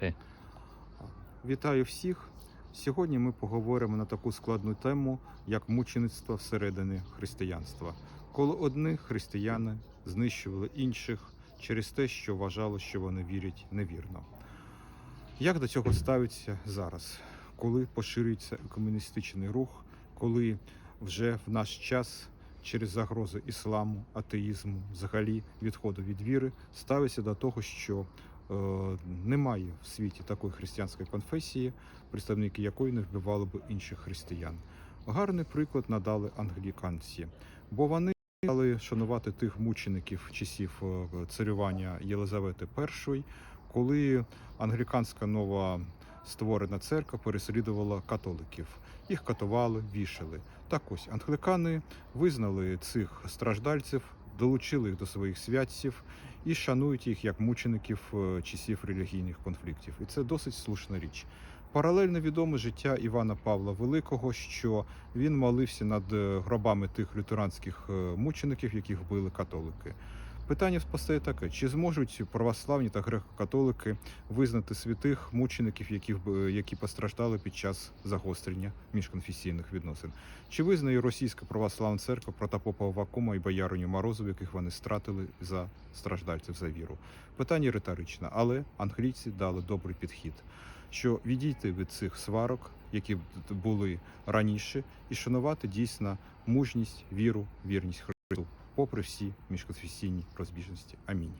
Ти. Вітаю всіх! Сьогодні ми поговоримо на таку складну тему, як мучеництво всередині християнства, коли одні християни знищували інших через те, що вважали, що вони вірять невірно. Як до цього ставиться зараз, коли поширюється комуністичний рух, коли вже в наш час через загрози ісламу, атеїзму, взагалі відходу від віри, ставиться до того, що немає в світі такої християнської конфесії, представники якої не вбивали б інших християн. Гарний приклад надали англіканці, бо вони стали шанувати тих мучеників часів е, царювання Єлизавети І, коли англіканська нова створена церква переслідувала католиків. Їх катували, вішали. Так ось англікани визнали цих страждальців, долучили їх до своїх святців і шанують їх як мучеників е, часів релігійних конфліктів. І це досить слушна річ. Паралельно відоме життя Івана Павла Великого, що він молився над е, гробами тих лютеранських е, мучеників, яких били католики. Питання постає таке: чи зможуть православні та греко-католики визнати святих мучеників, які, які постраждали під час загострення міжконфесійних відносин? Чи визнає Російська православна церква протопопа Вакума і бояриню Морозову, яких вони стратили за страждальців за віру? Питання риторичне, але англійці дали добрий підхід, що відійти від цих сварок, які були раніше, і шанувати дійсно мужність, віру, вірність Христу, попри всі міжконфесійні розбіжності. Амінь.